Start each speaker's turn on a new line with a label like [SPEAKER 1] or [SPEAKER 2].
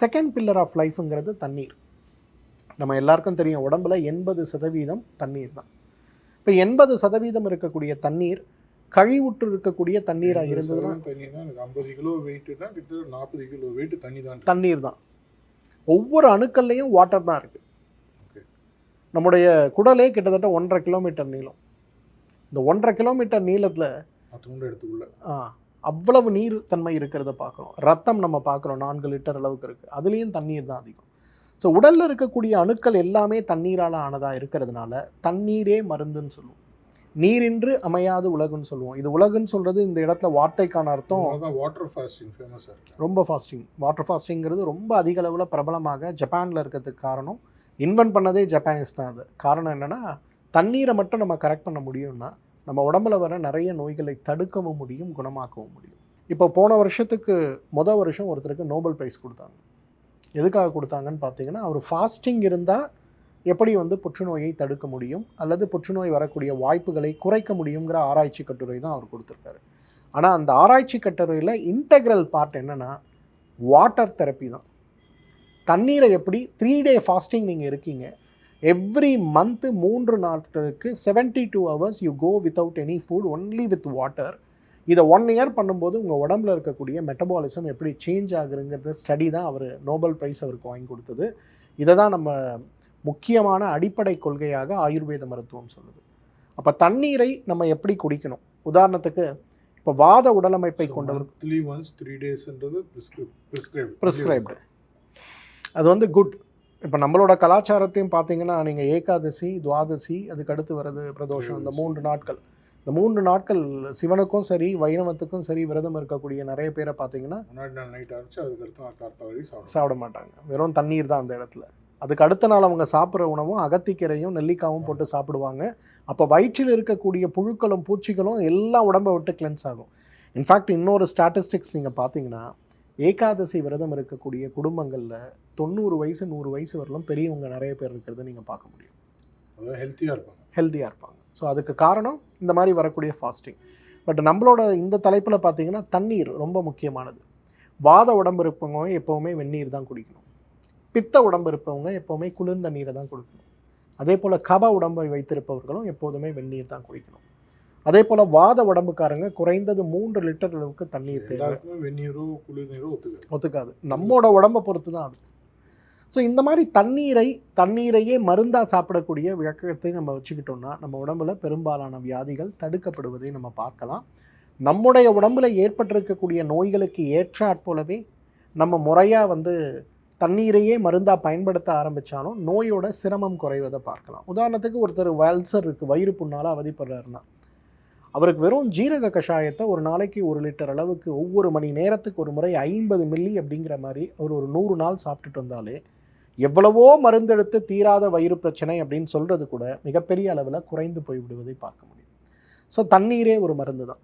[SPEAKER 1] Second pillar of லைஃப்ங்கிறது தண்ணீர். நம்ம எல்லாருக்கும் தெரியும் உடம்புல எண்பது சதவீதம் தண்ணீர் தான். இப்போ எண்பது சதவீதம் இருக்கக்கூடிய தண்ணீர் கழிவுற்று இருக்கக்கூடிய தண்ணீராக இருந்ததுன்னா
[SPEAKER 2] தண்ணி தான் எனக்கு ஐம்பது கிலோ வெயிட்டுனா கிட்டத்தட்ட நாற்பது கிலோ வெயிட் தண்ணி தான்
[SPEAKER 1] தண்ணீர் தான். ஒவ்வொரு அணுக்கள்லையும் வாட்டர் தான் இருக்குது. நம்முடைய குடலே கிட்டத்தட்ட ஒன்றரை கிலோமீட்டர் நீளம். இந்த ஒன்றரை கிலோமீட்டர் நீளத்தில்
[SPEAKER 2] எடுத்துக்குள்ள.
[SPEAKER 1] அவ்வளவு நீர் தன்மை இருக்கிறத பார்க்குறோம் ரத்தம் நம்ம பார்க்குறோம் நான்கு லிட்டர் அளவுக்கு இருக்குது அதுலேயும் தண்ணீர் தான் அதிகம். ஸோ உடலில் இருக்கக்கூடிய அணுக்கள் எல்லாமே தண்ணீரால் ஆனதாக இருக்கிறதுனால தண்ணீரே மருந்துன்னு சொல்லுவோம். நீரின்று அமையாது உலகுன்னு சொல்லுவோம். இது உலகுன்னு சொல்கிறது இந்த இடத்துல வார்த்தைக்கான அர்த்தம்.
[SPEAKER 2] வாட்டர் ஃபாஸ்டிங் ஃபேமஸாக இருக்கு.
[SPEAKER 1] ரொம்ப ஃபாஸ்டிங் வாட்டர் ஃபாஸ்டிங்கிறது ரொம்ப அதிக அளவில் பிரபலமாக ஜப்பானில் இருக்கிறதுக்கு காரணம். இன்வென்ட் பண்ணதே ஜப்பானீஸ் தான் அது. காரணம் என்னென்னா தண்ணீரை மட்டும் நம்ம கரெக்ட் பண்ண முடியும்னா நம்ம உடம்புல வர நிறைய நோய்களை தடுக்கவும் முடியும் குணமாக்கவும் முடியும். இப்போ போன வருஷத்துக்கு மொதல் வருஷம் ஒருத்தருக்கு நோபல் பிரைஸ் கொடுத்தாங்க. எதுக்காக கொடுத்தாங்கன்னு பார்த்தீங்கன்னா அவர் ஃபாஸ்டிங் இருந்தால் எப்படி வந்து புற்றுநோயை தடுக்க முடியும் அல்லது புற்றுநோய் வரக்கூடிய வாய்ப்புகளை குறைக்க முடியுங்கிற ஆராய்ச்சி கட்டுரை தான் அவர் கொடுத்துருக்காரு. ஆனால் அந்த ஆராய்ச்சி கட்டுரையில் இன்டெக்ரல் பார்ட் என்னென்னா வாட்டர் தெரப்பி தான். தண்ணீரை எப்படி த்ரீ டே ஃபாஸ்டிங் நீங்கள் இருக்கீங்க எவ்ரி மந்த்து மூன்று நாட்களுக்கு 72 two hours you go without any food only with water இதை ஒன் இயர் பண்ணும்போது உங்கள் உடம்புல இருக்கக்கூடிய மெட்டபாலிசம் எப்படி சேஞ்ச் ஆகுதுங்கிறது ஸ்டடி தான் அவர் நோபல் பிரைஸ் அவருக்கு வாங்கி கொடுத்தது. இதை தான் நம்ம முக்கியமான அடிப்படை கொள்கையாக ஆயுர்வேத மருத்துவம் சொல்லுது. அப்போ தண்ணீரை நம்ம எப்படி குடிக்கணும்? உதாரணத்துக்கு இப்போ வாத உடலமைப்பை கொண்டவர்
[SPEAKER 2] த்ரீ ஒன்ஸ் த்ரீ டேஸ்ன்றது ப்ரிஸ்கிரைப்
[SPEAKER 1] ப்ரிஸ்கிரைப்டு அது வந்து குட் இப்போ நம்மளோட கலாச்சாரத்தையும் பார்த்தீங்கன்னா நீங்கள் ஏகாதசி துவாதசி அதுக்கு அடுத்து வர்றது பிரதோஷம் இந்த மூன்று நாட்கள். இந்த மூன்று நாட்கள் சிவனுக்கும் சரி வைணவத்துக்கும் சரி விரதம் இருக்கக்கூடிய நிறைய பேரை பார்த்தீங்கன்னா
[SPEAKER 2] முன்னாடி நாள் நைட் அரைச்சு அதுக்கு அடுத்த நாள் கார்த்தா வரைக்கும் சாப்பிடும்
[SPEAKER 1] சாப்பிட மாட்டாங்க. வெறும் தண்ணீர் தான் அந்த இடத்துல. அதுக்கு அடுத்த நாள் அவங்க சாப்பிட்ற உணவும் அகத்திக்கீரையும் நெல்லிக்காவும் போட்டு சாப்பிடுவாங்க. அப்போ வயிற்றில் இருக்கக்கூடிய புழுக்களும் பூச்சிகளும் எல்லாம் உடம்பை விட்டு கிளென்ஸ் ஆகும். இன்ஃபேக்ட் இன்னொரு ஸ்டாட்டிஸ்டிக்ஸ் நீங்கள் பார்த்தீங்கன்னா ஏகாதசி விரதம் இருக்கக்கூடிய குடும்பங்களில் தொண்ணூறு வயசு நூறு வயசு வரலாம் பெரியவங்க நிறைய பேர் இருக்கிறத நீங்கள் பார்க்க முடியும்.
[SPEAKER 2] அதாவது ஹெல்த்தியாக இருப்பாங்க.
[SPEAKER 1] ஹெல்த்தியாக இருப்பாங்க. ஸோ அதுக்கு காரணம் இந்த மாதிரி வரக்கூடிய ஃபாஸ்டிங் பட் நம்மளோட இந்த தலைப்பில் பார்த்தீங்கன்னா தண்ணீர் ரொம்ப முக்கியமானது. வாத உடம்பு இருப்பவங்க எப்போவுமே வெந்நீர் தான் குடிக்கணும். பித்த உடம்பு இருப்பவங்க எப்போவுமே குளிர்ந்த நீரை தான் குடிக்கணும். அதே போல் கப உடம்பை வைத்திருப்பவர்களும் எப்போதுமே வெந்நீர் தான் குடிக்கணும். அதே போல் வாத உடம்புக்காரங்க குறைந்தது மூன்று லிட்டர் அளவுக்கு தண்ணீர் தேவை.
[SPEAKER 2] வெந்நீரோ குளிர் நீரோ ஒத்துக்காது.
[SPEAKER 1] ஒத்துக்காது. நம்மோட உடம்பை பொறுத்து தான் அது. ஸோ இந்த மாதிரி தண்ணீரை தண்ணீரையே மருந்தாக சாப்பிடக்கூடிய விளக்கத்தை நம்ம வச்சுக்கிட்டோம்னா நம்ம உடம்புல பெரும்பாலான வியாதிகள் தடுக்கப்படுவதை நம்ம பார்க்கலாம். நம்முடைய உடம்புல ஏற்பட்டிருக்கக்கூடிய நோய்களுக்கு ஏற்றாற்போலவே நம்ம முறையாக வந்து தண்ணீரையே மருந்தாக பயன்படுத்த ஆரம்பித்தாலும் நோயோட சிரமம் குறைவதை பார்க்கலாம். உதாரணத்துக்கு ஒருத்தர் வல்சர் இருக்குது வயிறு புண்ணால் அவதிப்படுறாருன்னா அவருக்கு வெறும் ஜீரக கஷாயத்தை ஒரு நாளைக்கு ஒரு லிட்டர் அளவுக்கு ஒவ்வொரு மணி நேரத்துக்கு ஒரு முறை ஐம்பது மில்லி அப்படிங்கிற மாதிரி அவர் ஒரு நூறு நாள் சாப்பிட்டுட்டு வந்தாலே எவ்வளவோ மருந்தெடுத்து தீராத வயிறு பிரச்சனை அப்படின்னு சொல்கிறது கூட மிகப்பெரிய அளவில் குறைந்து போய்விடுவதை பார்க்க முடியும். ஸோ தண்ணீரே ஒரு மருந்து தான்